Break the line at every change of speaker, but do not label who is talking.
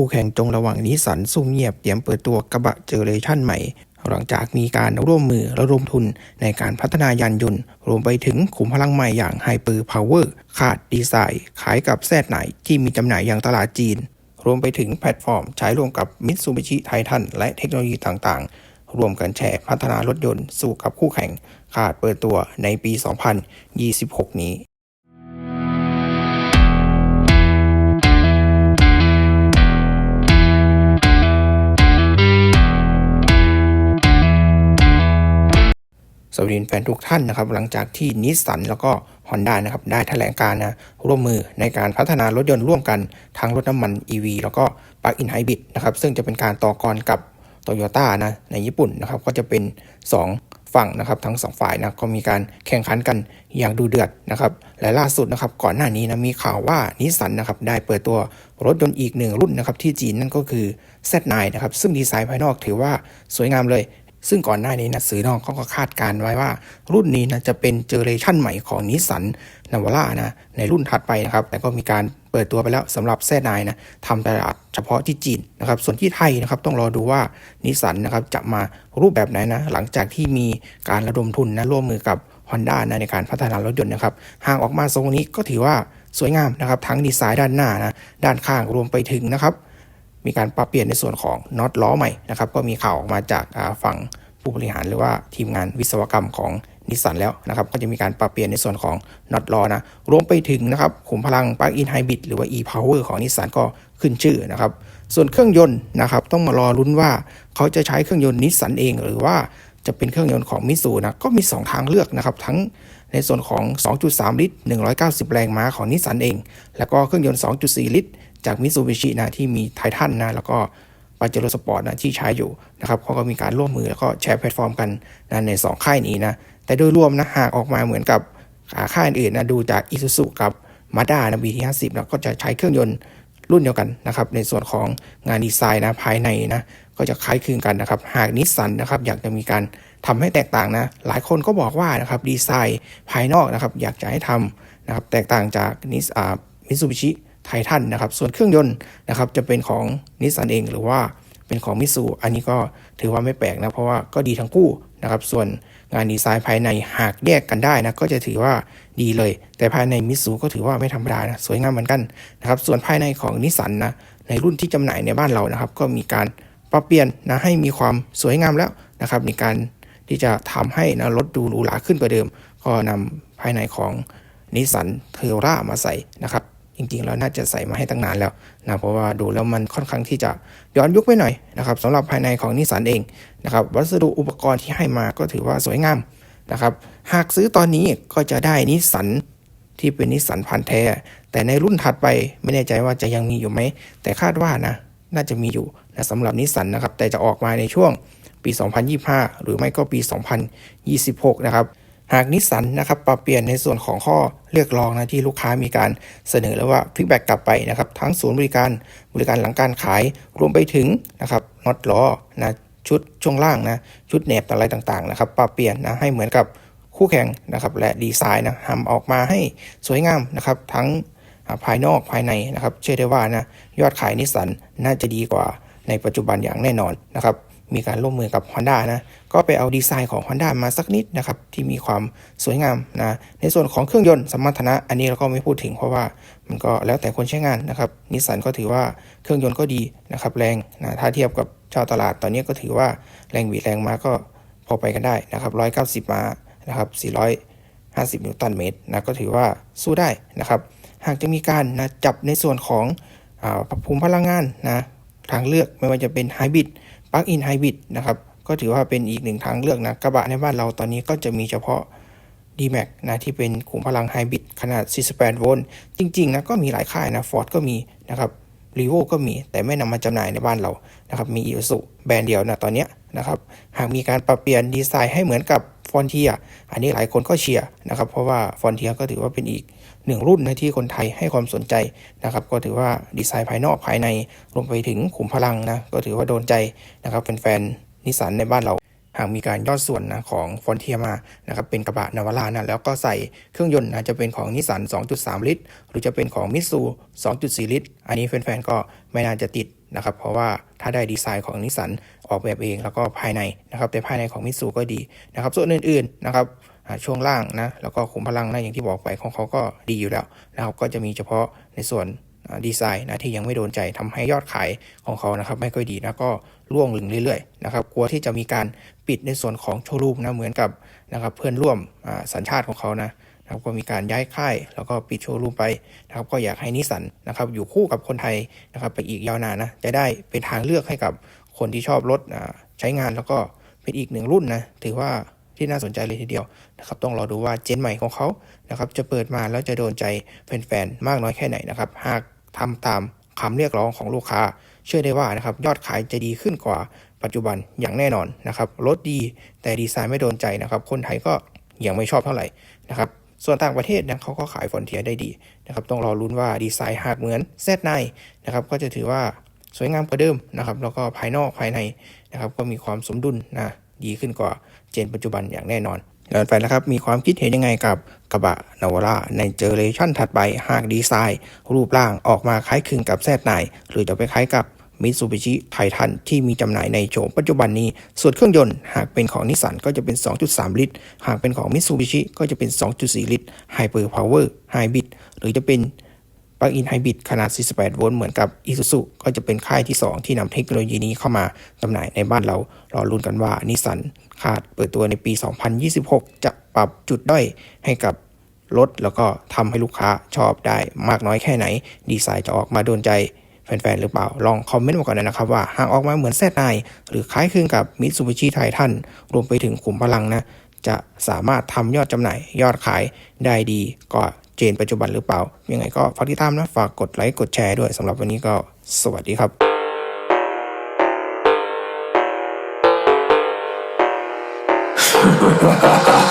คู่แข่งจงระวังนิสันซุ่มเงียบเตรียมเปิดตัวกระบะเจเนอเรชั่นใหม่ หลังจากมีการร่วมมือระดมทุนในการพัฒนายานยนต์ รวมไปถึงขุมพลังใหม่อย่างไฮเปอร์พาวเวอร์ขาดดีไซน์ขายกับแซดไหนที่มีจำหน่ายอย่างตลาดจีน รวมไปถึงแพลตฟอร์มใช้ร่วมกับมิตซูบิชิไททันและเทคโนโลยีต่างๆ รวมกันแชร์พัฒนารถยนต์สู่กับคู่แข่งขาดเปิดตัวในปี 2026 นี้ วัสดีแฟนทุกท่านนะครับ หลังจากที่นิสสันแล้วก็ Honda นะครับได้แถลงการนะร่วมมือในการพัฒนารถยนต์ร่วมกันทั้งรถน้ำมัน EV แล้วก็ Plug-in Hybrid นะครับซึ่งจะเป็นการต่อกรกับ Toyota นะในญี่ปุ่นนะครับก็จะเป็น 2 ฝั่งนะครับทั้ง 2 ฝ่ายนะก็มีการแข่งขันกันอย่างดูเดือดนะครับและล่าสุดนะครับก่อนหน้านี้นะมีข่าวว่านิสสันนะครับได้เปิดตัวรถยนต์อีกหนึ่งรุ่นนะครับที่จีนนั่นก็คือ Z9 นะครับซึ่งดีไซน์ภายนอกถือว่าสวยงามเลย ซึ่งก่อนหน้านี้นะสื่อนอกเขาก็คาดการไว้ว่า รุ่นนี้นะจะเป็นเจเนอเรชันใหม่ของนิสสันนาวาร่านะในรุ่นถัดไปนะครับแต่ก็มีการเปิดตัวไปแล้วสำหรับแซนายนะทำตลาดเฉพาะที่จีนนะครับส่วนที่ไทยนะครับต้องรอดูว่านิสสันนะครับจะมารูปแบบไหนนะหลังจากที่มีการระดมทุนนะร่วมมือกับ Honda นะในการพัฒนารถยนต์นะครับห่างออกมาทรงนี้ก็ถือว่าสวยงามนะครับทั้งดีไซน์ด้านหน้านะด้านข้างรวมไปถึงนะครับ มีการปรับเปลี่ยนในส่วนของน็อตล้อใหม่นะครับก็มีข่าวออกมาจากฝั่งผู้บริหารหรือว่าทีมงานวิศวกรรมของนิสสันแล้วนะครับก็จะมีการปรับเปลี่ยนในส่วนของน็อตล้อนะรวมไปถึงนะครับขุมพลัง Plug-in Hybrid หรือว่า e-power ของนิสสันก็ขึ้นชื่อนะครับส่วนเครื่องยนต์นะครับต้องมารอลุ้นว่าเขาจะใช้เครื่องยนต์นิสสันเองหรือว่าจะเป็นเครื่องยนต์ของมิสูนะก็มี 2 ทางเลือกนะครับทั้งในส่วนของ 2.3 ลิตร 190 แรงม้าของนิสสันเอง แล้วก็เครื่องยนต์ 2.4 ลิตร จากมิซูบิชินะที่มีไททันนะแล้วก็ปาเจโรสปอร์ตนะที่ใช้อยู่นะครับเขาก็มีการร่วมมือแล้วก็แชร์แพลตฟอร์มกันนะใน 2 ค่ายนี้นะแต่โดยรวมนะหากออกมาเหมือนกับค่ายอื่นนะดูจากอิซูซุกับมาด้านะ BT50 นะก็จะใช้เครื่องยนต์รุ่นเดียวกันนะครับในส่วนของงานดีไซน์นะภายในนะก็จะคล้ายคลึงกันนะครับหากนิสสันนะครับอยากจะมีการทำให้แตกต่างนะหลายคนก็บอกว่านะครับดีไซน์ภายนอกนะครับอยากจะให้ทำนะครับแตกต่างจากนิสอ่ามิซูบิชิ ไททันนะครับ ส่วนเครื่องยนต์นะครับจะเป็นของนิสสันเองหรือว่าเป็นของมิสูอันนี้ก็ถือว่าไม่แปลกนะเพราะว่าก็ดีทั้งคู่นะครับ ส่วนงานดีไซน์ภายในหากแยกกันได้นะก็จะถือว่าดีเลย แต่ภายในมิสูก็ถือว่าไม่ธรรมดานะสวยงามเหมือนกันนะครับ ส่วนภายในของนิสสันนะในรุ่นที่จำหน่ายในบ้านเรานะครับ ก็มีการปรับเปลี่ยนนะให้มีความสวยงามแล้วนะครับ มีการที่จะทำให้นะรถดูหรูหราขึ้นกว่าเดิม ก็นำภายในของนิสสันเทอร่ามาใส่นะครับ จริงๆแล้วน่าจะใส่มาให้ตั้งนานแล้วนะเพราะว่าดูแล้วมันค่อนข้างที่จะย้อนยุคไปหน่อยนะครับสำหรับภายในของนิสสันเองนะครับวัสดุอุปกรณ์ที่ให้มาก็ถือว่าสวยงามนะครับหากซื้อตอนนี้ก็จะได้นิสสันที่เป็นนิสสันพันแท้ แต่ในรุ่นถัดไปไม่แน่ใจว่าจะยังมีอยู่ไหม แต่คาดว่านะน่าจะมีอยู่นะสำหรับนิสสันนะครับ แต่จะออกมาในช่วงปี 2025 หรือไม่ก็ปี 2026 นะครับ หากนิสสันนะครับปรับเปลี่ยนในส่วนของข้อเรียกร้องนะที่ลูกค้ามีการเสนอแล้วว่าฟีดแบ็กกลับไปนะครับทั้งศูนย์บริการบริการหลังการขายรวมไปถึงนะครับน็อตล้อนะชุดช่วงล่างนะชุดแหนบอะไรต่างๆนะครับปรับเปลี่ยนนะให้เหมือนกับคู่แข่งนะครับและดีไซน์นะทำออกมาให้สวยงามนะครับทั้งภายนอกภายในนะครับเชื่อได้ว่านะยอดขายนิสสันน่าจะดีกว่าในปัจจุบันอย่างแน่นอนนะครับ มีการร่วมมือกับ Honda นะก็ไปเอาดีไซน์ของ Honda มาสักนิดนะครับที่มีความสวยงามนะในส่วนของเครื่องยนต์สมรรถนะ อันนี้เราก็ไม่พูดถึงเพราะว่ามันก็แล้วแต่คนใช้งานนะครับนิสสันก็ถือว่าเครื่องยนต์ก็ดีนะครับแรงนะถ้าเทียบกับเจ้าตลาดตอนนี้ก็ถือว่าแรงบีแรงมาก็พอไปกันได้นะครับ190ม้านะครับ450 นิวตันเมตรนะก็ถือว่าสู้ได้นะครับหากจะมีการนะจับในส่วนของภูมิพลังงานนะทางเลือกไม่ว่าจะเป็นไฮบริด ปลั๊กอินไฮบริดนะครับก็ถือว่าเป็นอีกหนึ่งทางเลือกนะกระบะในบ้านเราตอนนี้ก็จะมีเฉพาะ D-Max นะที่เป็นขุมพลังไฮบริดขนาด 48 โวลต์จริงๆนะก็มีหลายค่ายนะ Ford ก็มีนะครับรีโวก็มีแต่ไม่นำมาจำหน่ายในบ้านเรานะครับมีอีสุแบรนด์เดียวนะตอนนี้นะครับหากมีการปรับเปลี่ยนดีไซน์ให้เหมือนกับฟอนเทียอันนี้หลายคนก็เชียร์นะครับเพราะว่าฟอนเทียก็ถือว่าเป็นอีก หนึ่งรุ่นนะที่คนไทยให้ความสนใจนะครับก็ถือว่าดีไซน์ภายนอกภายในรวมไปถึงขุมพลังนะก็ถือว่าโดนใจนะครับแฟนๆนิสสันในบ้านเราหากมีการย่อส่วนนะของฟอนเทียมานะครับเป็นกระบะนาวาร่านะแล้วก็ใส่เครื่องยนต์นะจะเป็นของนิสสัน 2.3 ลิตร หรือจะเป็นของมิตซู 2.4 ลิตร อันนี้แฟนๆก็ไม่น่าจะติดนะครับเพราะว่าถ้าได้ดีไซน์ของนิสสันออกแบบเองแล้วก็ภายในนะครับแต่ภายในของมิตซูก็ดีนะครับส่วนอื่นๆนะครับ ช่วงล่างนะแล้วก็ขุมพลังนะอย่างที่บอกไปของเขาก็ดีอยู่แล้วนะครับก็จะมีเฉพาะในส่วนดีไซน์นะที่ยังไม่โดนใจทำให้ยอดขายของเขานะครับไม่ค่อยดีนะก็ร่วงลงเรื่อยๆนะครับกลัวที่จะมีการปิดในส่วนของโชว์รูมนะเหมือนกับนะครับเพื่อนร่วมสัญชาติของเขานะนะครับก็มีการย้ายค่าย แล้วก็ปิดโชว์รูมไปนะครับก็อยากให้นิสสันนะครับอยู่คู่กับคนไทยนะครับไปอีกยาวนานนะจะได้เป็นทางเลือกให้กับคนที่ชอบรถใช้งานแล้วก็เป็นอีกหนึ่งรุ่นนะถือว่า ที่น่าสนใจเลยทีเดียวนะครับต้องรอดูว่าเจนใหม่ของเขานะครับจะเปิดมาแล้วจะโดนใจแฟนๆมากน้อยแค่ไหนนะครับหากทำตามคำเรียกร้องของลูกค้า เชื่อได้ว่านะครับยอดขายจะดีขึ้นกว่าปัจจุบันอย่างแน่นอนนะครับรถดีแต่ดีไซน์ไม่โดนใจนะครับ คนไทยก็ยังไม่ชอบเท่าไหร่นะครับส่วนต่างประเทศนะเขาก็ขายฟอนเทียได้ดีนะครับต้องรอลุ้นว่าดีไซน์หากเหมือน Z9 นะครับก็จะถือว่าสวยงามกว่าเดิมนะครับแล้วก็ภายนอกภายในนะครับก็มีความสมดุลนะ ดีขึ้นกว่าเจนปัจจุบันอย่างแน่นอนแล้วไปนะครับ มีความคิดเห็นยังไงกับกระบะนาวาร่าในเจเนอเรชั่นถัดไปหากดีไซน์ รูปร่างออกมาคล้ายคลึงกับ Z9 หรือจะไปคล้ายกับมิตซูบิชิไททันที่มีจำหน่ายในโฉมปัจจุบันนี้ ส่วนเครื่องยนต์หากเป็นของนิสสันก็จะเป็น 2.3 ลิตร หากเป็นของมิตซูบิชิก็จะเป็น 2.4 ลิตร Hyper Power Hybrid หรือจะเป็น ปลั๊กอินไฮบริดขนาด 48 โวลต์เหมือนกับ Isuzu ก็จะเป็นค่ายที่ 2 ที่นำเทคโนโลยีนี้เข้ามาจำหน่ายในบ้านเรา รอลุ้นกันว่านิสสันคาดเปิดตัวในปี 2026 จะปรับจุดด้อยให้กับรถแล้วก็ทำให้ลูกค้าชอบได้มากน้อยแค่ไหน ดีไซน์จะออกมาโดนใจแฟนๆ หรือเปล่า ลองคอมเมนต์มาก่อนนะครับว่าหากออกมาเหมือนแซดไนหรือคล้ายคลึงกับมิตซูบิชิไททันรวมไปถึงขุมพลังนะ จะสามารถทำยอดจำหน่ายยอดขายได้ดีกว่า เจนปัจจุบันหรือเปล่า ยังไงก็ฝากติดตามนะ ฝากกดไลค์กดแชร์ด้วยสำหรับวันนี้ก็สวัสดีครับ
Ha ha ha ha!